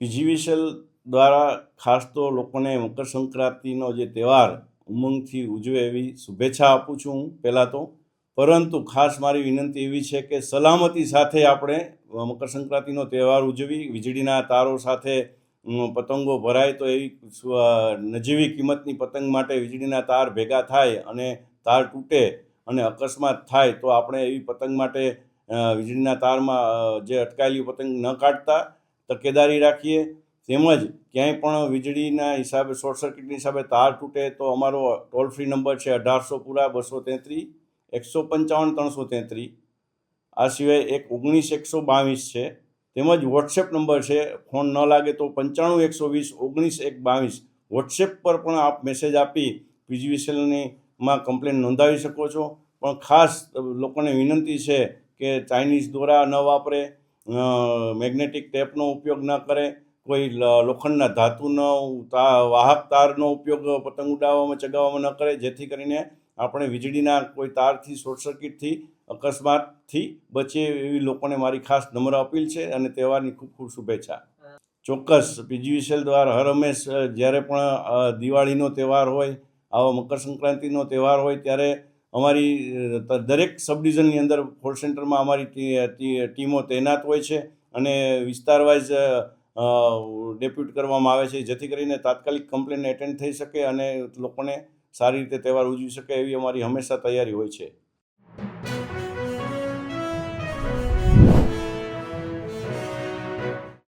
PGVCL દ્વારા ખાસ તો લોકોને મકર સંક્રાંતિનો જે તહેવાર ઉમંગથી ઉજવે એવી શુભેચ્છા આપું છું હું પહેલાં તો. પરંતુ ખાસ મારી વિનંતી એવી છે કે સલામતી સાથે આપણે મકર સંક્રાંતિનો તહેવાર ઉજવી, વીજળીના તારો સાથે પતંગો ભરાય તો એવી નજીવી કિંમતની પતંગ માટે વીજળીના તાર ભેગા થાય અને તાર તૂટે અને અકસ્માત થાય તો આપણે એવી પતંગ માટે વીજળીના તારમાં જે અટકાયેલી પતંગ ન કાઢતા તકેદારી રાખીએ. તેમજ ક્યાંય પણ વીજળીના હિસાબે, શોર્ટ સર્કિટની હિસાબે તાર તૂટે તો અમારો ટોલ ફ્રી નંબર છે અઢારસો પૂરા, બસો તેત્રીસ એકસો પંચાવન, ત્રણસો તેત્રીસ આ સિવાય એક ઓગણીસ, એકસો બાવીસ છે. તેમજ વોટ્સએપ નંબર છે, ફોન ન લાગે તો પંચાણું, એકસો વીસ, ઓગણીસ, એક બાવીસ. વોટ્સએપ પર પણ આપ મેસેજ આપી પીજીવીસીએલની માં કમ્પ્લેન નોંધાવી શકો છો. પણ ખાસ લોકોને વિનંતી છે કે ચાઇનીઝ દોરા ન વાપરે. મેગ્નેટિક ટેપનો ઉપયોગ ન કરે, કોઈ લોખંડના ધાતુનો તા- વાહક તારનો ઉપયોગ પતંગ ઉડાવવામાં, ચગાવવામાં ન કરે, જેથી કરીને આપણે વીજળીના કોઈ તારથી, શોર્ટ સર્કિટથી, અકસ્માતથી બચીએ એવી લોકોને મારી ખાસ નમ્ર અપીલ છે અને તહેવારની ખૂબ ખૂબ શુભેચ્છા. ચોક્કસ પીજીવીસીએલ દ્વારા હર હંમેશ જ્યારે પણ દિવાળીનો તહેવાર હોય, આવો મકર સંક્રાંતિનો તહેવાર હોય, ત્યારે અમારી દરેક સબ ડિવિઝનની અંદર કોલ સેન્ટરમાં અમારી ટીમો તૈનાત હોય છે અને વિસ્તાર વાઇઝ ડેપ્યુટ કરવામાં આવે છે જેથી કરીને તાત્કાલિક કમ્પ્લેન એટેન્ડ થઈ શકે અને લોકોને સારી રીતે તહેવાર ઉજવી શકે એવી અમારી હંમેશા તૈયારી હોય છે.